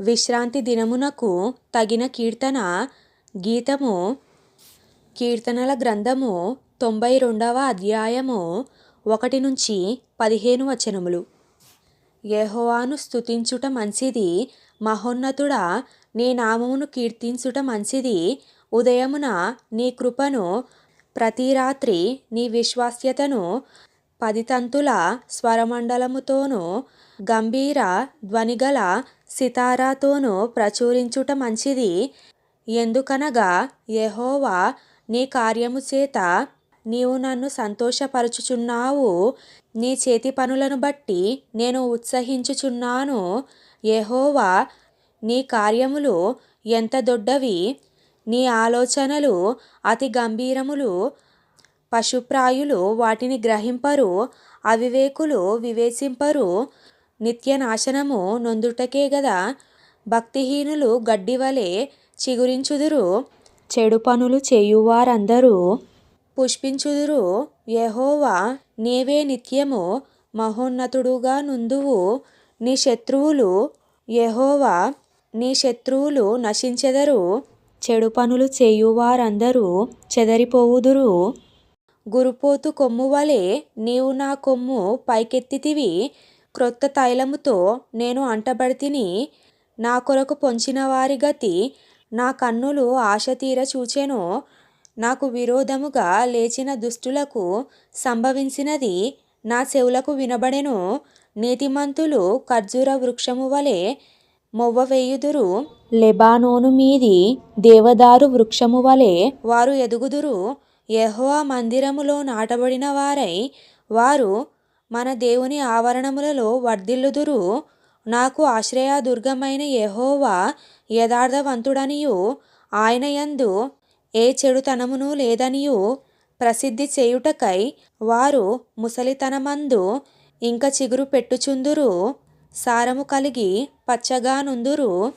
విశ్రాంతి దినమునకు తగిన కీర్తన గీతము కీర్తనల గ్రంథము తొంభై రెండవ అధ్యాయము ఒకటి నుంచి పదిహేను వచనములు. యెహోవాను స్తుతించుట మంచిది మహోన్నతుడా నీ నామమును కీర్తించుట మంచిది ఉదయమున నీ కృపను ప్రతి రాత్రి నీ విశ్వాస్యతను పది తంతుల స్వరమండలముతోనూ గంభీర ధ్వనిగల సితారాతోనూ ప్రచురించుట మంచిది. ఎందుకనగా యెహోవా నీ కార్యము చేత నీవు నన్ను సంతోషపరచుచున్నావు. నీ చేతి పనులను బట్టి నేను ఉత్సహించుచున్నాను. యెహోవా నీ కార్యములు ఎంత దొడ్డవి. నీ ఆలోచనలు అతి గంభీరములు. పశుప్రాయులు వాటిని గ్రహింపరు అవివేకులు వివేచింపరు. నిత్య నాశనము నొందుటకే గదా. భక్తిహీనులు గడ్డివలె చిగురించుదురు చెడు పనులు చేయువారందరూ పుష్పించుదురు. యెహోవా నీవే నిత్యము మహోన్నతుడుగా నుందువు. నీ శత్రువులు యెహోవా నీ శత్రువులు నశించెదరు. చెడు పనులు చేయువారందరూ చెదరిపోవుదురు. గురుపోతు కొమ్ము వలె నీవు నా కొమ్ము పైకెత్తితివి. క్రొత్త తైలముతో నేను అంటబడితిని నా కొరకు పొంచిన వారి గతి నా కన్నులు ఆశతీర చూచెను నాకు విరోధముగా లేచిన దుష్టులకు సంభవించినది నా చెవులకు వినబడెను. నీతిమంతులు ఖర్జూర వృక్షము వలె మొవ్వవేయుదురు లెబానోను మీది దేవదారు వృక్షము వలె వారు ఎదుగుదురు. యహోవా మందిరములో నాటబడిన వారై వారు మన దేవుని ఆవరణములలో వర్ధిల్లుదురు. నాకు ఆశ్రయదుర్గమైన యహోవా యథార్థవంతుడనియు. ఆయన యందు ఏ చెడుతనమును లేదనియు. ప్రసిద్ధి చేయుటకై వారు ముసలితనమందు ఇంక చిగురు పెట్టుచుందురు. సారము కలిగి పచ్చగా నుందురు